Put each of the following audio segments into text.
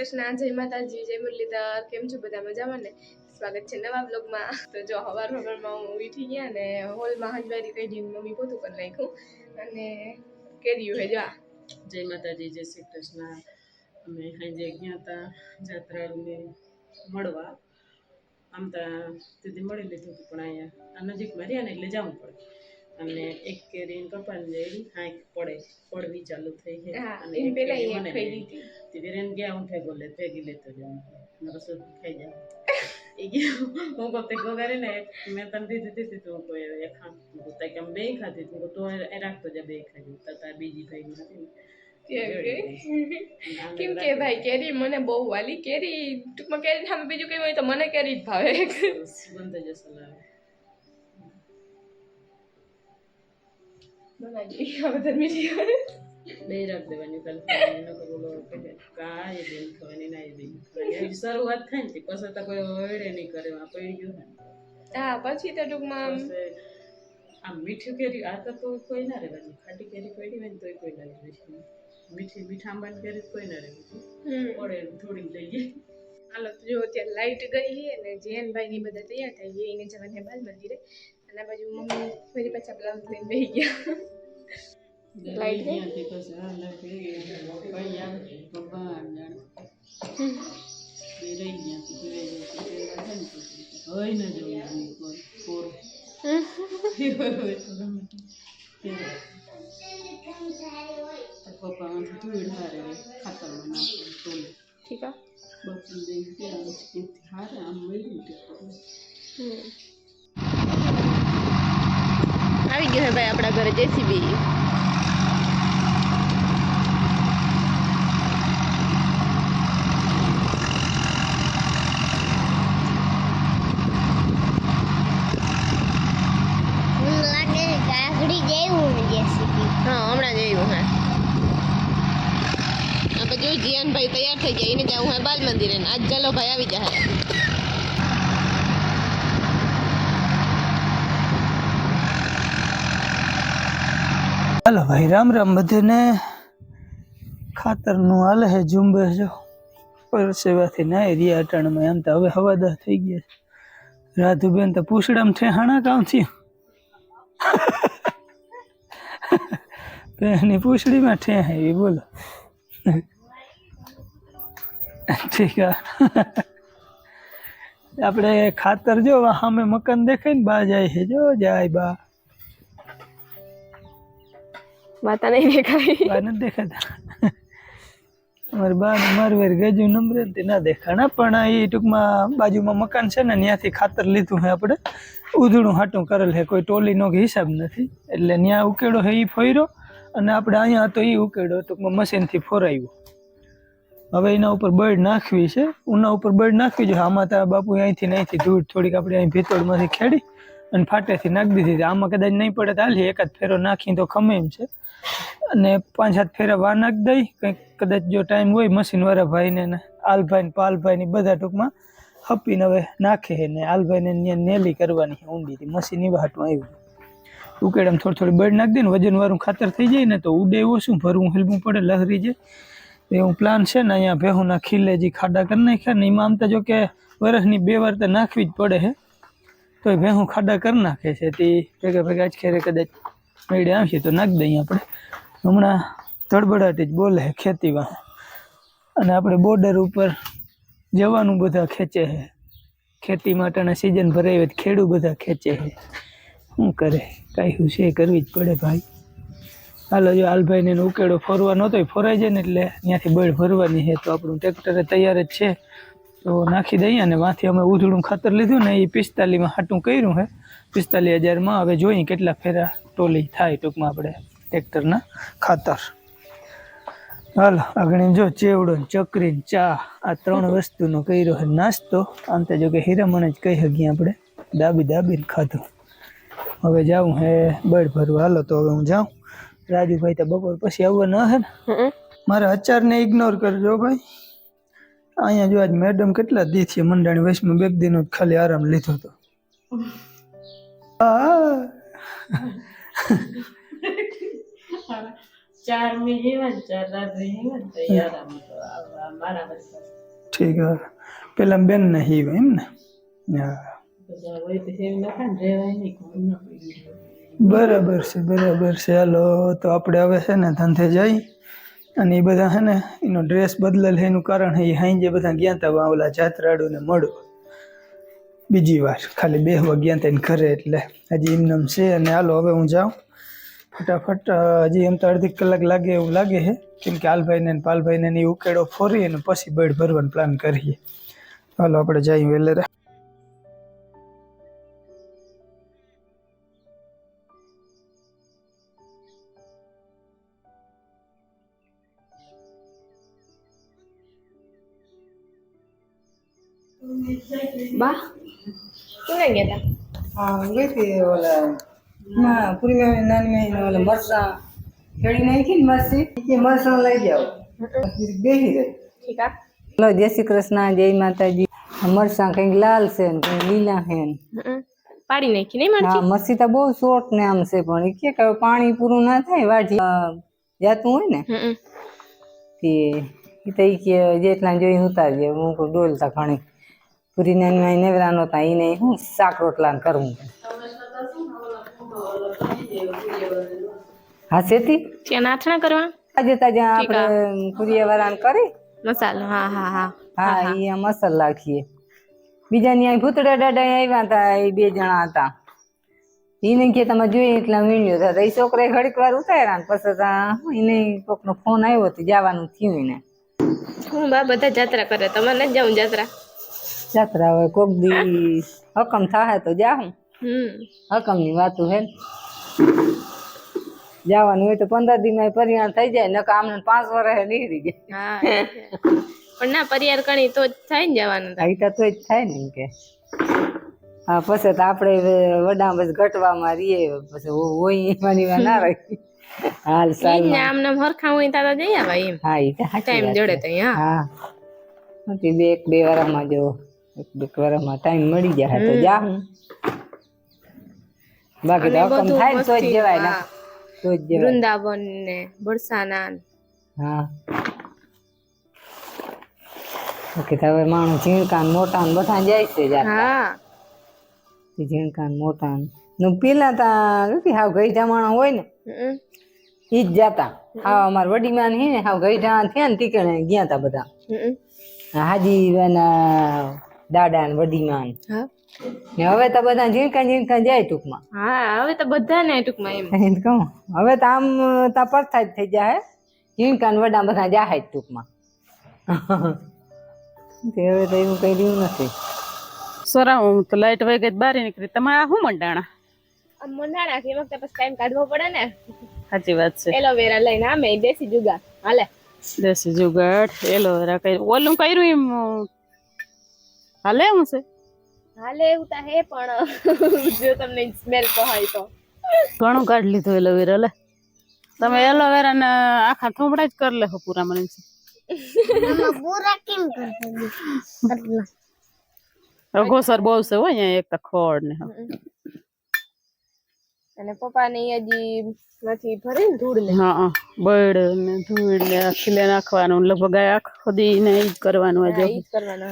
કૃષ્ણ, જય માતાજી, જય મુરલીધર, કેમ છો બધા મજામાં ને? સ્વાગત છે નવા બ્લોગમાં તો જો, હવાર હવારમાં હું ઉઠી ગયા ને હોલમાં હજવારી દઈને મમ્મી પોતું કરી નાખ્યું અને કેર્યું હે, જો. જય માતાજી, જય શ્રી કૃષ્ણ. અમે સાંજે ગયા હતા જાત્રાળુને મળવા. આમ તો તેથી મળી લીધું હતું, પણ અહીંયા આ નજીકમાં રહ્યા ને એટલે જવું પડે. અને એક કેરી કપાને લેડી હાંક પડે પડવી ચાલુ થઈ છે અને એક કેરી મને તે ગયા હું ભેગો લે ભેગી લેતો જાઉં મારો રસોઈ ખાઈ જાઉં એ ગયો. હું કોતે ગો ગોગારે ને મેં તને દીધી દીધી તું કોઈ એ ખા હું કહું કેમ બે ખાધી તું તો તું એ રાખતો જા બે ખાધી તો તાર બીજી ભાઈ નથી કેમ કે? ભાઈ કેરી મને બહુ વાલી. કેરી ટૂંકમાં કેરી સામે બીજું કઈ હોય તો મને કેરી જ ભાવે. સુગંધ જ અસલ આવે બનાવી હવે તો મીઠી હોય. બે રાખ દેવાની કાલે ખાવાની નકર બોલો કાંઈ બેન ખાવાની ના એ બેન શરૂઆત થાય ને તે પછી તો કોઈ વળે નહીં કરે આ પડી ગયું ને હા પછી તો ટૂંકમાં આમ મીઠું કેરી આ તો કોઈ ના રહેવાની ખાટી કેરી પડી હોય ને તોય કોઈ ના રહેવાની મીઠી મીઠા આંબાની કેરી કોઈ ના રહેવાની. પડે થોડી લઈએ હાલો તો જો અત્યારે લાઈટ ગઈ છે અને જયનભાઈ ની બધા તૈયાર થઈ ગયા એને જવાને બાલ મંદિરે અને બાજુ મમ્મી ફરી પાછા બ્લાઉઝ લઈને બેસી ગયા લાઈટ ગઈ? ઠીક બપોર હારે આમ મળ્યું. આવી ગયો છે ભાઈ આપણા ઘરે જેસીબી. જીયાનભાઈ તૈયાર થઈ ગયા એને જવું હે બાલ મંદિરે આજ ચાલો ભાઈ આવી જાય હાલો ભાઈ, રામ રામ બધાને. ખાતરનું હાલે છે ઝુંબેશ જો પરસેવાથી નાઈ રહ્યા અટાણમાં, એમ તો હવે હવાદાર થઈ ગયા રાધુબેન તો પૂછડામાં ઠેહાણા કામ થયું એની પૂછડીમાં ઠેહ એ બોલો. ઠીક આપણે ખાતર જો સામે મકાન દેખાય ને, બા જાય છે, જો, જાય બા. માતા નહીં દેખાય. બા નથી દેખાતા. અમારે બા મારવેર ગજુ નંબરે તે ના દેખાણા, પણ એ ટૂંકમાં બાજુમાં મકાન છે ને ત્યાંથી ખાતર લીધું છે આપણે. ઉધડું હાટું કરેલ છે કોઈ ટોલીનો કે હિસાબ નથી. એટલે ત્યાં ઉકેડો છે એ ફોર્યો અને આપણે અહીંયા હતો એ ઉકેડો, ટૂંકમાં મશીનથી ફોરાયું હવે એના ઉપર બળ નાખવી છે. ઉના ઉપર બળ નાખવી જોઈએ આમાં તારા બાપુ અહીંથી અહીંથી ધૂળ થોડીક આપણે અહીં ભીતોળમાંથી ખેડી અને ફાટેથી નાખી દીધી. આમાં કદાચ નહીં પડે તો હાલી એકાદ ફેરો નાખી તો ખમે એમ છે. અને પાંચ સાત ફેરા વાર નાખી દઈ. કંઈક કદાચ જો ટાઈમ હોય મશીન વાળા ભાઈને આલભાઈ ને પાલભાઈ ની બધા ટૂંકમાં હપીને હવે નાખે ને આલભાઈને ત્યાં નેલી કરવાની ઊંડી મશીન એવા હાટમાં આવ્યું ઉકેડામાં થોડી થોડી બળ નાખી દે ને વજન વાળું ખાતર થઈ જાય ને તો ઉડે શું? ભરવું, હેલવું પડે, લહરી જાય. એવું પ્લાન છે ને અહીંયા ભેહુના ખીલે જે ખાડા કરી નાખ્યા ને એમાં આમ તો જો કે વરસની બે વાર તો નાખવી જ પડે છે. તો ભેહું ખાડા કરી નાખે છે. તે ભેગા ભેગા જ ખેરે કદાચ મેળે આવશે તો નાખી દઈએ આપણે. હમણાં તડબડાટી જ બોલે ખેતીમાં. અને આપણે બોર્ડર ઉપર જવાનું બધા ખેંચે છે. ખેતી માટેના સિઝન ભરાય હોય ખેડૂ બધા ખેંચે છે. શું કરે? કાંઈ શું છે? કરવી જ પડે ભાઈ. હાલો, જો હાલભાઈને એનો ઉકેડો ફરવા નહોતો, એ ફરાઈ જાય ને એટલે ત્યાંથી બળ ભરવાની છે. તો આપણું ટ્રેક્ટરે તૈયાર જ છે. તો નાખી દઈએ અને વાંથી અમે ઉધડું ખાતર લીધું ને એ પિસ્તાલીમાં હાટું કર્યું છે. પિસ્તાલીસ હજારમાં હવે જોઈએ કેટલા ફેરા ટોલી થાય ટૂંકમાં આપણે ટ્રેક્ટરના ખાતર. હાલ આગળ જો ચેવડો ને ચકરી ચા આ ત્રણ વસ્તુનો કર્યો છે નાસ્તો. આમ તો જો કે હીરામણ જ કહી શકીએ આપણે દાબી દાબીને ખાધું. હવે જાઉં હે બળ ભરવા. હાલો તો હવે હું જાઉં. રાજુભાઈ તો બપોર પછી આવવાના હે ને. મારા અચારને ઇગ્નોર કરજો ભાઈ. અહીંયા જો આજ મેડમ કેટલા દી છે મંડાણી વયસમાં બે દિનો ખાલી આરામ લીધો હતો ઠીક પેલા બેન ને હીવ એમ ને? બરાબર છે બરાબર છે. હાલો, તો આપણે હવે છે ને ધંધે જઈ અને એ બધા છે ને એનો ડ્રેસ બદલેલ એનું કારણ એ હાઈ જે બધા ગયા હતા ઓલા જાત્રાળુને મળો બીજી વાર. ખાલી બે વાગ્યા તેને ઘરે એટલે હજી એમનેમ છે અને હાલો હવે હું જાઉં. ફટાફટ હજી એમ તો અડધી કલાક લાગે એવું લાગે છે. કેમ કે હાલભાઈને પાલભાઈને એ ઉકેડો ફોરી અને પછી બેડ ભરવાનો પ્લાન કરીએ. હાલો, આપણે જઈએ વેલેરા બા કોને ગયા હા ગઈ ઓલા માં પૂરી માં નાની માં ઓલા મરસા ખેડી નાખી ને મરસી. એ મરસા લઈ જાઓ બેસી રહી ઠીક આ હલો જય શ્રી કૃષ્ણ જય માતાજી. મરસા કંઈક લાલ છે ને કંઈક લીલા છે ને. પાડી નાખી નહીં હા મરસી તો બહુ શોર્ટ ને આમ છે પણ એ કે કે પાણી પૂરું ના થાય વાઢી જાતું હોય ને તે તો કે જેટલા જોઈ ઉતારજે હું ડોલતા ઘણી. પૂરી નાની માં નેવરા નહોતા એને હું શાક રોટલા કરવું હા સેતી ત્યાં નાથણા કરવા? આજે તાજે આપણે કુરિયા વાળાને કરી. મસાલો હા હા હા. હા એ મસાલ નાખીએ. બીજા ની ભૂતડા દાડા આવ્યા હતા એ બે જણા હતા. એને કે તમે જોઈએ એટલા વીણ્યો હતા એ છોકરા ઘડીક વાર ઉતાર્યા ને પછી એને કોકનો ફોન આવ્યો તો જવાનું થયું એને. હું બા બધા જાત્રા કરે તમારે નથી જાઉં જાત્રા? જાત્રા હોય કોક દી હકમ થાય તો જાહું. હકમની વાતું હે. જવાનું હોય તો પંદર દી માં પરિણામ થઈ જાય નકા આમને પાંચ વર્ષ નીકળી જાય. હા પણ ના પરિવાર કણી તો જ થાય ને જવાનું થાય તો જ થાય ને એમ કે. હા પછી તો આપણે વડા બસ ઘટવામાં રહીએ પછી હોય વાર ના રહી. હાલ સાહેબ સાલ આમ નામ હરખા હોય ત્યાં તો જઈ આવા એમ. હા ટાઈમ જોડે. તો હા. હા બે એક બે વારમાં જો એક બે વારમાં ટાઈમ મળી જાય તો જા બાકી તો હકમ થાય તો જ જવાય ને. તો જ જવાય. વૃંદાવન ને બરસાના હા. ઓકે તો હવે માણસ ઝીણકા મોટા ને બધા જાય છે જા હા. ઝીણકા મોટા ને. પેલા તા નથી હાવ ગઈઢા માણસ હોય ને? ઈ જ જાતા. હા અમાર વડીમાં હે ને હાવ ગઈઢા થયા ને તીકણે ગયા તા બધા. હાજી એના દાદા ને વડીમાં ને. હવે તો બધા ઝીણકા ઝીણકા જાય ટૂંકમાં. હા હવે તો બધા ને ટૂંકમાં એમ. એમ કહું. હવે તો આમ તા પરથા જ થઈ જાય ઝીણકા ને વડા બધા જાય જ ટૂંકમાં. હવે તો એવું કઈ રહ્યું નથી. સોરા હું તો લાઈટ વહી ગઈ બારી નીકળી. તમારા શું મંડાણા? આમ મંડાણા કે વખતે પછી ટાઈમ કાઢવો પડે ને. સાચી વાત છે. એલોવેરા લઈને આમે દેશી જુગાર. હાલે. દેશી જુગાડ એલોવેરા કર્યું. ઓલું કર્યું એમ હાલે હું છે? હાલે એવું તો હે પણ જો તમને સ્મેલ પહાય તો. ઘણું કાઢ લીધું એલોવેરા લે. તમે એલોવેરા ને આખા થોબડા જ કરી લેખો પૂરા મને છે. અઘોસર બહુ છે હોય અહીંયા એક તો ખોડ ને અને પપ્પા ને હજી નથી ભરે ને ધૂળ ને હા બળ ને ધૂળ ને ખીલે નાખવાનું. લગભગ આખો દી ને ઈ કરવાનું આજે. ઈ જ કરવાનું.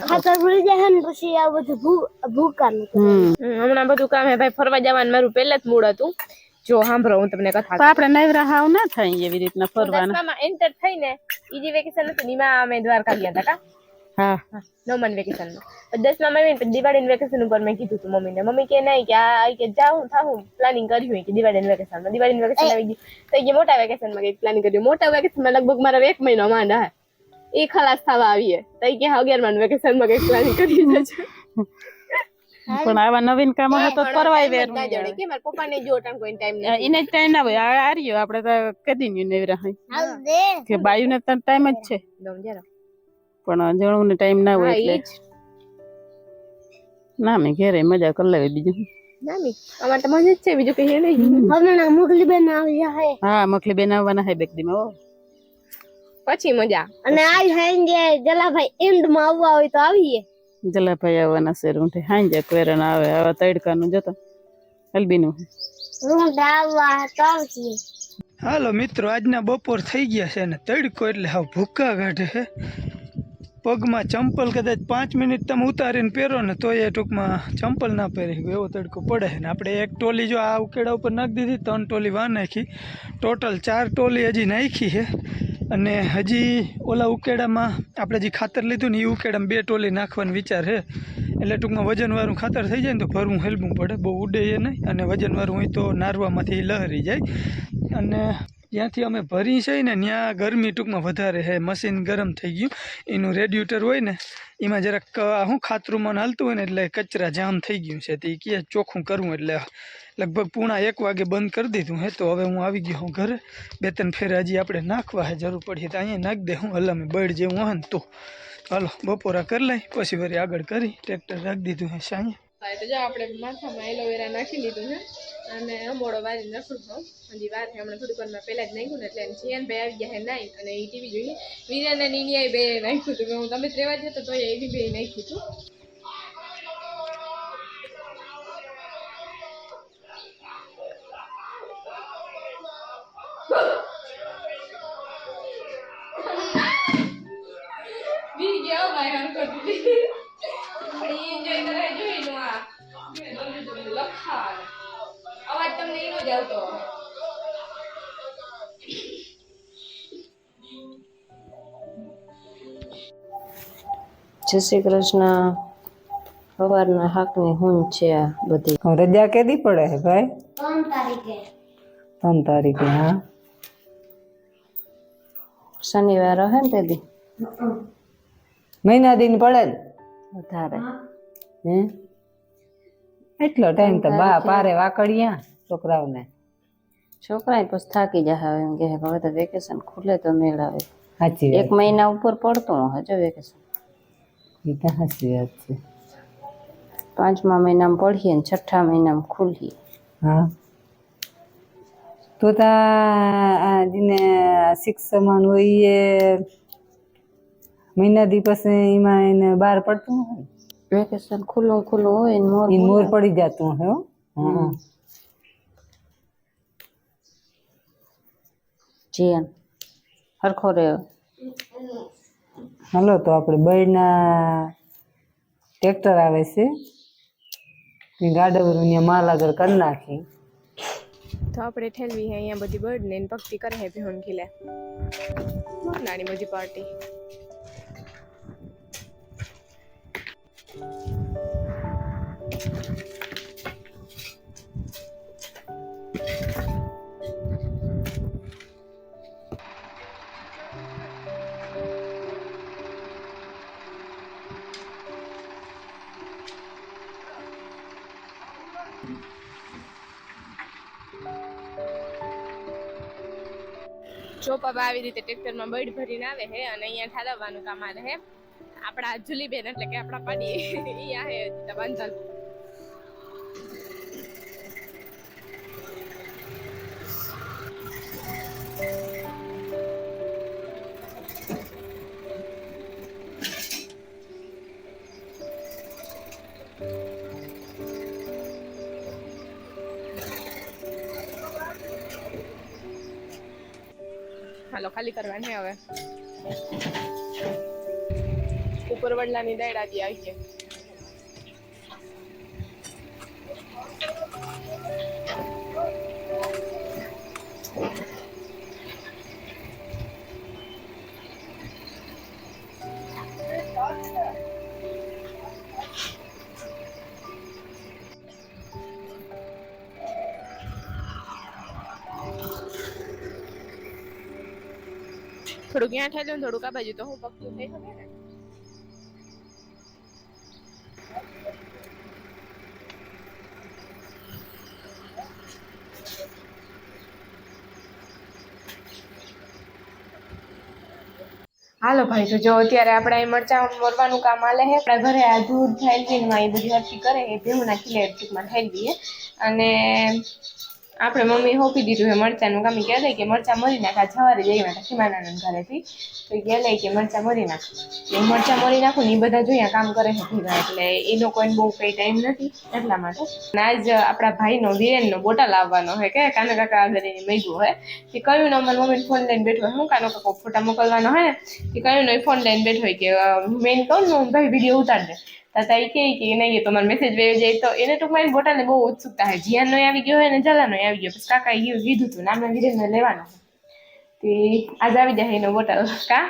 હમ. હમ, હમણાં બધું કામ હે ભાઈ ફરવા જવાનું મારું પહેલા જ મૂળ હતું. જો સાંભળો હું તમને કથા તો આપણે નવરા હાવ ના થાય એવી રીતના ફરવાના. એન્ટર થઈને ઈજી વેકેશન હતું નીમાં અમે દ્વારકા ગયા હતા કા. હા. નવમન વેકેશનમાં દસમા માં દિવાળી વેકેશન ઉપર મેં કીધું હતું મમ્મીને. મમ્મી કે નહીં કે આ કે જાઉં થાઉં પ્લાનિંગ કર્યું હોય કે દિવાળીનું વેકેશનમાં દિવાળી વેકેશન આવી ગયું. તો કે મોટા વેકેશનમાં કંઈક પ્લાનિંગ કર્યું. મોટા વેકેશનમાં લગભગ મારો એક મહિનો માંડા એ ખલાસ થવા આવીએ. તો કે અગિયારમાં વેકેશનમાં કંઈક પ્લાનિંગ કરી દેજો પણ આવા નવીન કામ હોય તો કરવાય વેર ના જડે કે મારા પપ્પાને જો ટાઈમ કોઈ ટાઈમ નહીં એને ટાઈમ ના હોય. આ આર્યો આપણે તો કદી નહીં નેવરા હોય. કે બાયુને તો ટાઈમ જ છે. દમ જરા. પણ જણું ને ટાઈમ ના હોય એટલે. ના મેં ઘેરે મજા કરી લેવી બીજું. અમારે તો મજા જ છે બીજું કઈ નહીં. હા. મખલી બેન આવવાના હે બેક દીમાં પછી મજા. અને આ સાંજે જલાભાઈ એન્ડમાં આવવા હોય તો આવીએ. જલાભાઈ આવવાના છે રૂંઠે હાંજે આવે આવા તડકાનું જતો. આવવા તો આવશે હાલો મિત્રો આજના બપોર થઈ ગયા છે અને તડકો એટલે હાવ ભૂકા કાઢે છે. પગમાં ચંપલ કદાચ પાંચ મિનિટ તમે ઉતારીને પહેરો ને તો એ ટૂંકમાં ચંપલ ના પહેરી, એવો તડકો પડે ને આપણે એક ટોલી જો આ ઉકેડા ઉપર નાખી દીધી, ત્રણ ટોલી વા નાખી. ટોટલ ચાર ટોલી હજી નાખી છે અને હજી ઓલા ઉકેડામાં આપણે જે ખાતર લીધું ને એ ઉકેડામાં બે ટોલી નાખવાનો વિચાર છે. એટલે ટૂંકમાં વજનવાળું ખાતર થઈ જાય ને તો ભરવું હેલવું પડે, બહુ ઉડે એ નહીં. અને વજનવાળું હોય તો નારવામાંથી લહેરી જાય. અને જ્યાંથી અમે ભરી છે ને, ત્યાં ગરમી ટૂંકમાં વધારે છે. મશીન ગરમ થઈ ગયું. એનું રેડ્યુટર હોય ને, એમાં જરાક શું ખાતરુંમાં હાલતું હોય ને એટલે કચરા જામ થઈ ગયું છે. તે કે ચોખ્ખું કરવું એટલે લગભગ પૂણા એક વાગે બંધ કરી દીધું હે, તો હવે હું આવી ગયો હું ઘરે. બે ત્રણ ફેર હજી આપણે નાખવા હે, જરૂર પડીએ તો અહીંયા નાખી દે. હું હલામે બળ જેવું હોય ને તો. હાલો, બપોરા કરી લઈ, પછી વળી આગળ કરી, ટ્રેક્ટર રાખી દીધું હે, સાંજે. તો જો આપણે માથામાં એલોવેરા નાખી લીધું છે અને અંબોળો વારી નાખું છું. હજી વાર હમણાં થોડીક વારમાં પહેલાં જ નાખ્યું ને એટલે જીયાન ભાઈ આવી ગયા નાઈ અને એ ટીવી જોઈએ વીરાને નીનિયાએ બે નાખ્યું હતું. હું તમે ત્રેવા જતો તો એ બી બે નાખ્યું હતું. જ આવતો જય શ્રી કૃષ્ણ. સવારના હાકની હું છે આ બધી. રજા કેદી પડે છે ભાઈ? ત્રણ તારીખે. ત્રણ તારીખે હા? શનિવાર હે ને તેદી? મહિના દિન પડે ને? વધારે. હે. એટલો ટાઈમ તો બા પારે વાકડિયા. છોકરાઓને? છોકરા પછી થાકી જાય હવે એમ કે હવે તો વેકેશન ખુલે તો મેળ આવે સાચી એક મહિના ઉપર પડતું હજુ વેકેશન એ તો સાચી વાત છે. પાંચમા મહિનામાં પડીએ ને છઠ્ઠા મહિનામાં ખુલીએ. હા. તો તા જેને શિક્ષકમાં હોય એ મહિના દી પછી એમાં એને બહાર પડતું હોય? વેકેશન ખુલ્લું ખુલ્લું હોય મોર મોર. પડી જતું હોય હો. જીયન હરખો રહ્યો. હાલો તો આપણે બળના ટ્રેક્ટર આવે છે. એ ગાડવરું ને માલ આગળ કરી નાખી. તો આપણે ઠેલવી હે અહીંયા બધી બર્ડ ને એની પક્ષી કરે હે ભેહણ ખીલે. નાની બધી પાર્ટી. હવે આવી રીતે ટ્રેક્ટરમાં બળ ભરીને આવે છે અને અહીંયા ઠાલવવાનું કામ આવે છે. આપણા જુલીબેન એટલે કે આપણા પાડી. અહીંયા હે હજી હાલો ખાલી કરવાની હવે. ઉપર વડલાની દાયડા ઠેલું ને થોડુંક બાજુ, તો હું પગતું થઈ શકે ને? હાલો ભાઈ, તો જો અત્યારે આપણે મરચાં મોરવાનું કામ આલે છે. આપણે ઘરે આ દૂધ ફેલવીને માં એ બધી હરકી કરે એ ભેહું નાખી લે ટૂંકમાં ઠેલવીએ અને આપણે મમ્મી હોપી દીધું હે મરચાનું કામ. કહે કે મરચાં મરી નાખા. સવારે જઈ હતા ખીમાનાનંદ ઘરેથી. તો કહે કે મરચાં મરી નાખ. એ મરચાં મરી નાખું ને એ બધા જોઈએ કામ કરે છે ભેગા. એટલે એ લોકોને બહુ કઈ ટાઈમ નથી એટલા માટે. અને આજ આપણા ભાઈનો વિરેનનો બોટા લાવવાનો હોય કે કાના કાકા આગળ એને મેગ્યું હોય કે કયું ને અમારી મમ્મી ફોન લઈને બેઠો હોય. હું કાનો કાકો ફોટા મોકલવાનો હોય ને? કે કયું ને ફોન લઈને બેઠો હોય કે મેન કહું ને, ભાઈ વીડિયો ઉતાર દે. તાતા એ કહે કે નહીં એ તમારો મેસેજ વેવી જાય. તો એને ટૂંકમાં એની બોટાને બહુ ઉત્સુકતા હોય. જીયાનો આવી ગયો હોય ને જલાનો આવી ગયો. પછી કાકા એ કીધું હતું નામના વિરેનને લેવાનો. તે આજ આવી જાય એનો બોટલ કા?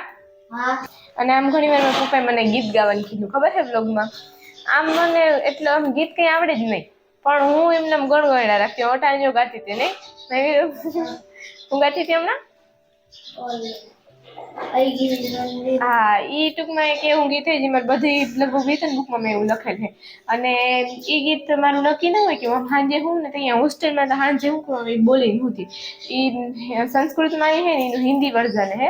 અને આમ ઘણી વાર પપ્પાએ મને ગીત ગાવાનું કીધું. ખબર છે બ્લોગમાં આમ મને એટલે આમ ગીત કંઈ આવડે જ નહીં. પણ હું એમને ગણગણ્યા રાખતી ઓટાણ જો ગાતી હતી નહીં હું ગાતી હતી હમણાં? હા, ઈ ટૂંકમાં એક એવું ગીત છે જેમાં બધી લગભગ વેતન બુકમાં મેં એવું લખેલ છે. અને એ ગીત મારું નક્કી ના હોય કે હું સાંજે હું ને ત્યાં હોસ્ટેલમાં તો સાંજે હું એ બોલી હતી એ સંસ્કૃતમાં એ છે ને, એનું હિન્દી વર્ઝન હે.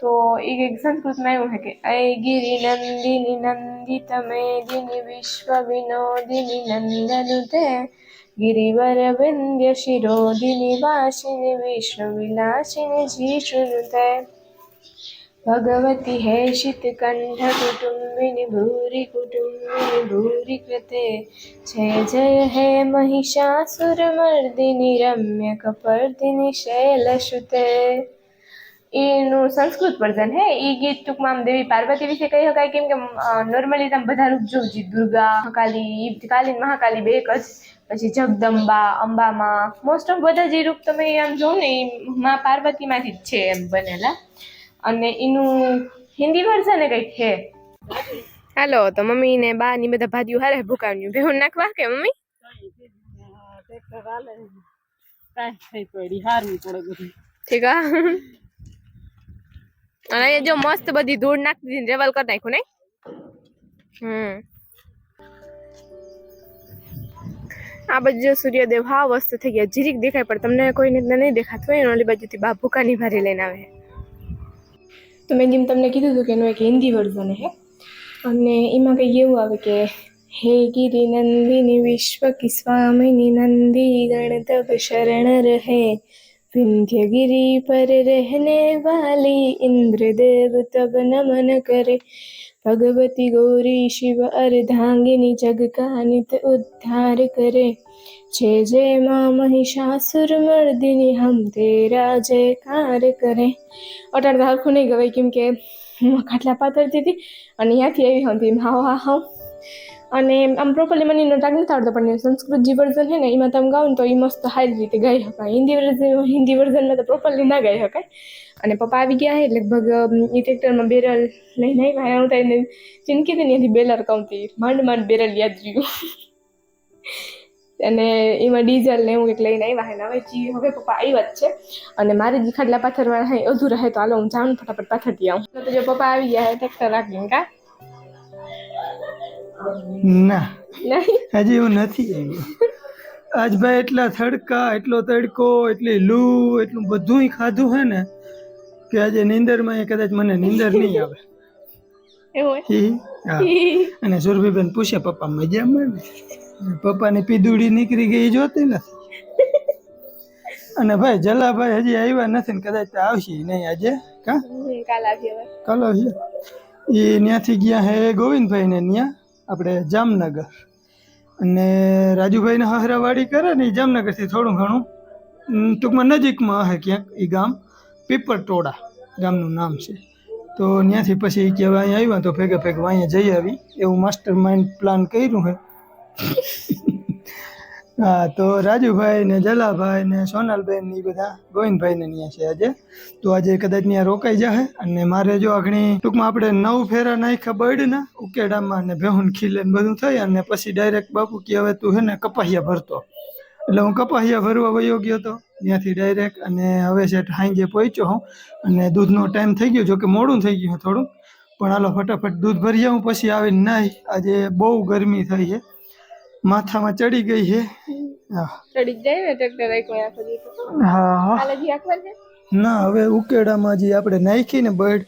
તો એ સંસ્કૃતમાં એવું છે કે અય ગિરી નંદિની નંદિત મેદિની વિશ્વ વિનોદિની નંદન તે, ગિરિવર વિંધ્ય શિરોદિની વાસિની વિષ્ણુ વિલાસિની જીશુનુ તે. ભગવતી હે શીતકંઠ કુટુંબિની ભૂરી કુટુંબિની ભૂરી કૃતે જય જય હે મહિષાસુર મર્દિની રમ્ય કપર્દિની શૈલશુતે એનું સંસ્કૃત વર્ઝન હે એ ગીત ટૂંકમાં આમ દેવી પાર્વતી વિશે કહી શકાય, કેમ કે નોર્મલી તમે બધા રૂપ જોવું દુર્ગા કાલી કાલી મહાકાલી બે જ. પછી જગદંબા, અંબામાં મોસ્ટ ઓફ બધા જે રૂપ તમે આમ જોવો ને એ મા પાર્વતીમાંથી જ છે એમ બનેલા. અને એનું હિન્દી વર્ઝન એ કંઈક છે. હાલો, તો મમ્મી ને બા ની બધા ભાજીઓ હારે ભૂકાવ્યું ભેહું નાખવા કે મમ્મી? કાંઈ ઠીક અને જો મસ્ત બધી ધૂળ નાખી દીધી રેવલ કરી નાખ્યું, નહીં? હમ. આ બાજુ સૂર્યદેવ હા મસ્ત થઈ ગયા. જીરીક દેખાય, પણ તમને કોઈને નહીં દેખાતું હોય ઓલી બાજુથી બા ભૂકાની ભારી લઈને આવે. તો મેં જેમ તમને કીધું હતું કે એનું એક હિન્દી વર્ઝન હે. અને એમાં કંઈક એવું આવે કે, હે ગિરી નંદિની વિશ્વ કી સ્વામિની નંદી ગણતપ શરણ રહે. વિંધ્યગીરી પર રહેને વાલી ઇન્દ્ર દેવ તબ નમન કરે. ભગવતી ગૌરી શિવ અર્ધાંગિની જગ કાનિત ઉદ્ધાર કરે. જય જય મા મહિષાસુર મર્દિની હમ તેરા જય કરે. અટાણ હરખું નહીં ગવાય કેમ કે હું ખાટલા પાથરતી હતી અને ત્યાંથી આવી હતી હાવ હા હા અને આમ પ્રોપરલી મને ટાક ટાંક નથી આવડતો, પણ સંસ્કૃત જે વર્ઝન છે ને, એમાં તમે ગાઓ ને તો એ મસ્ત હાઈ રીતે ગાઈ શકાય. હિન્દી વર્ઝન હિન્દી વર્ઝનમાં તો પ્રોપરલી ના ગાઈ શકાય. અને પપ્પા આવી ગયા હે લગભગ એ ટ્રેક્ટરમાં બેરલ લઈને આવ્યા. હું થઈને ચિંકી હતી ત્યાંથી બેલર કહું તી માંડ માંડ બેરલ યાદ રહ્યું. અને એમાં ડીઝલ ને એવું કંઈક લઈને આવ્યા હે. ને હવે જી હવે પપ્પા આવ્યા જ છે. અને મારે જે ખાટલા પાથરવાળા હે અધું રહે તો હાલો હું જાઉં ફટાફટ પાથરતી આવું. તો જો પપ્પા આવી ગયા હે ટ્રેક્ટર રાખીને કા? ના. નહીં? હજી એવું નથી આવ્યું. આજ ભાઈ એટલા થડકા એટલો તડકો એટલી લૂ એટલું બધું ખાધું હે ને કે આજે નીંદરમાં એ કદાચ મને નીંદર નહીં આવે. અને સુરભીબેન પૂછે પપ્પા મજામાં ને પપ્પાની પીદુડી નીકળી ગઈ જોતી નથી. અને ભાઈ જલાભાઈ હજી આવ્યા નથી ને કદાચ આવશે નહીં આજે કા? કાલ આવશે કલો એ ત્યાંથી ગયા હે ગોવિંદભાઈ ને ત્યાં આપણે જામનગર. અને રાજુભાઈને હહરાવાડી કરે ને એ જામનગરથી થોડું ઘણું ટૂંકમાં નજીકમાં હે ક્યાંક એ ગામ પીપળટોડા ગામનું નામ છે. તો ત્યાંથી પછી કહેવાય અહીંયા આવ્યા તો ભેગા ભેગા અહીંયા જઈ આવી. એવું માસ્ટર માઇન્ડ પ્લાન કર્યું છે હા, તો રાજુભાઈ ને જલાભાઈ ને સોનલબેન ને બધા ગોવિંદભાઈ ને ત્યાં છે આજે. તો આજે કદાચ ત્યાં રોકાઈ જશે અને મારે જો આગણી ટૂંકમાં આપણે નવ ફેરા નાખ્યા બર્ડના ઉકેડામાં ને ભેહુન ખીલે બધું થઈ અને પછી ડાયરેક્ટ બાપુ કે હવે તું હે ને કપાહિયા ભરતો. એટલે હું કપાહિયા ભરવા વયો ગયો હતો ત્યાંથી ડાયરેક્ટ અને હવે છે હાંજે પહોંચ્યો હું. અને દૂધનો ટાઈમ થઈ ગયો, જોકે મોડું થઈ ગયું થોડું પણ હાલો ફટાફટ દૂધ ભરી જાઉં પછી આવીને નાહી. આજે બહુ ગરમી થઈ છે. માથામાં ચડી ગઈ છે હા. ચડી જાય ને ટ્રેક્ટર રાખ્યું આખો દિવસ. હા. હા ના હવે ઉકેડામાં જે આપણે નાખી ને બર્ડ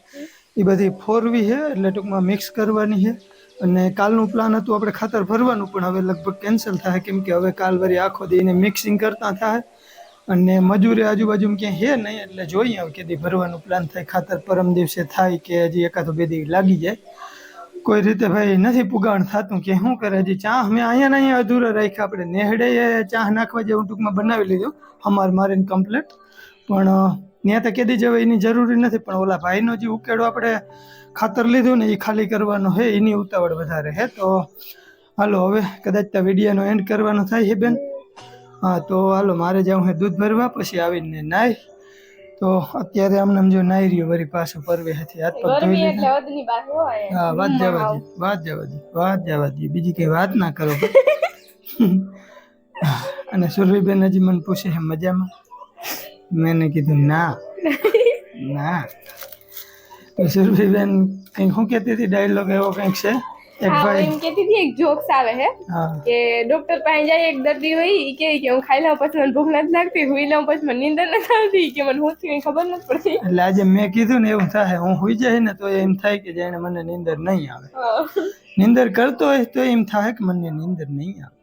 એ બધી ફોરવી છે એટલે ટૂંકમાં મિક્સ કરવાની છે અને કાલનું પ્લાન હતું આપણે ખાતર ભરવાનું પણ હવે લગભગ કેન્સલ થાય કેમ કે હવે કાલ વરી આખો દી એને મિક્સિંગ કરતા થાય. અને મજૂરી આજુબાજુમાં ક્યાંય હે નહીં એટલે જોઈએ હવે કેદી ભરવાનું પ્લાન થાય ખાતર પરમ દિવસે થાય કે હજી એકાદો બે દી લાગી જાય. કોઈ રીતે ભાઈ નથી પુગાણ થતું કે શું કરે? હજી ચા અમે અહીંયા ને અહીંયા અધૂરા રાખ્યા. આપણે નેહડે ચા નાખવા જેવું ટૂંકમાં બનાવી લીધું. અમાર મારીને કમ્પ્લેટ પણ ત્યાં તો કેદી જવાય એની જરૂરી નથી. પણ ઓલા ભાઈનો જે ઉકેડો આપણે ખાતર લીધું ને એ ખાલી કરવાનો હે, એની ઉતાવળ વધારે હે. તો, હાલો હવે કદાચ તો વિડીયોનો એન્ડ કરવાનો થાય છે બેન. હા, તો હાલો, મારે જાઉં હે દૂધ ભરવા, પછી આવીને નાય તો અત્યારે આમને જો નાઈ રહ્યો વરી પાછું પરવે હતી. હાથ પર ધોઈ લીધા. હા વાત જવા દે વાત જવા દે વાત જવા દે. બીજી કઈ વાત ના કરો. અને સુરભીબેન હજી મને પૂછે છે મજામાં? મેં કીધું ના. ના. સુરભીબેન કંઈક શું કહેતી હતી? ડાયલોગ એવો કંઈક છે? એમ કેતી હતી એક જોક્સ આવે હે કે ડોક્ટર પાસે જાય એક દર્દી હોય ઈ કે કે હું ખાઈ લઉં પછી મને ભૂખ નથી લાગતી હુઈ લઉં પછી મને નીંદર નથી આવતી કે મને હું થયું ખબર નથી પડતી. એટલે આજે મેં કીધું ને એવું થાય હું હુઈ જાય ને તો એમ થાય કે જાણે મને નીંદર નહીં આવે. નીંદર કરતો હોય તો એમ થાય કે મને નીંદર નહીં આવે.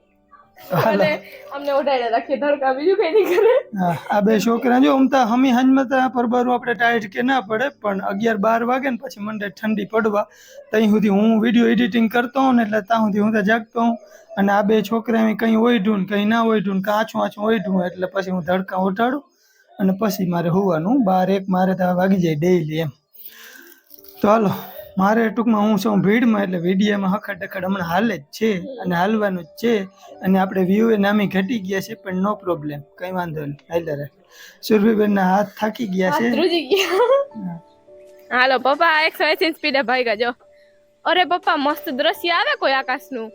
અને અમને ઉડાડે રાખીએ ધડકા બીજું કઈ નહીં કરે. આ બે છોકરા જો આમ તો હમી હાંજમાં તો પરબારું આપણે ટાઈટ કે ના પડે પણ અગિયાર બાર વાગે ને પછી મંડે ઠંડી પડવા ત્યાં સુધી હું વીડિયો એડિટિંગ કરતો હોઉં ને એટલે ત્યાં સુધી હું તો જાગતો હોઉં. અને આ બે છોકરા એમ કંઈ ને કંઈ ના ઓઈઢું ને કાં આછું આછું ઓઈઢું એટલે પછી હું ધડકા ઉઠાડું અને પછી મારે હોવાનું બાર એક મારે તો વાગી જાય ડેઈલી એમ. તો હાલો. મારે ટૂંકમાં હું છું ભીડમાં એટલે વિડીયોમાં હખડ ડખડ હમણાં હાલે જ છે અને હાલવાનું જ છે. અને આપણે વ્યૂ એ નામી ઘટી ગયા છે પણ નો પ્રોબ્લેમ કંઈ વાંધો નહીં હાલ્યા રે સુરભીબેનના હાથ થાકી ગયા છે. હાલો પપ્પા એકસો એસી સ્પીડે ભાઈ જો. અરે પપ્પા મસ્ત દ્રશ્ય આવે કોઈ આકાશનું?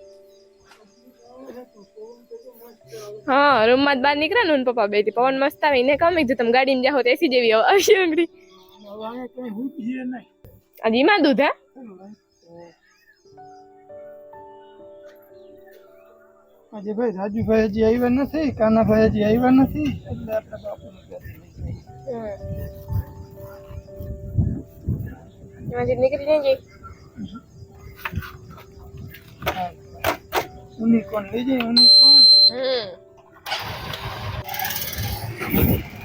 હા રૂમમાં બહાર નીકળે ને પપ્પા બે પવન મસ્ત આવે એને કમી જો તમે ગાડીમાં જાઓ તો એસી જેવી આવશે અંગડી આજે એમાં દૂધ હે? આજે ભાઈ રાજુભાઈ હજી આવ્યા નથી કાનાભાઈ હજી આવ્યા નથી એટલે આપણે બાપુને ઘરે નીકળી જઈએ યુનિકોર્ન લઈ કોણ યુનિકોર્ન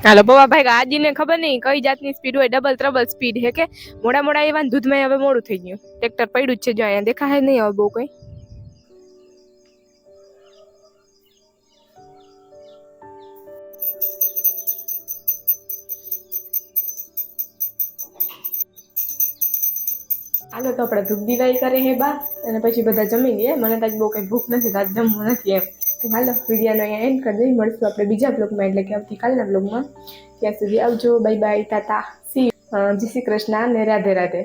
હાલો પપ્પા ભાઈ આજી ને ખબર નહીં કઈ જાતની સ્પીડ હોય ડબલ ત્રબલ સ્પીડ હે કે? મોડા મોડા એવા દૂધમાં હવે મોડું થઈ ગયું. ટ્રેક્ટર પડ્યું જ છે, જો અહીંયા દેખાય નહીં હવે બહુ કઈ. હાલો, તો આપણે ધૂપ દિવાળી કરી હે બા, અને પછી બધા જમી લઈએ. મને તો બહુ કઈ ભૂખ નથી આજ જમવું નથી એમ. તો હાલો, વિડીયોનો અહીંયા એન્ડ કરી દઈએ. મળશું આપણે બીજા બ્લોગમાં એટલે કે આવતીકાલના બ્લોગમાં ત્યાં સુધી આવજો. બાય બાય તાતા સી જય શ્રી કૃષ્ણ અને રાધે રાધે.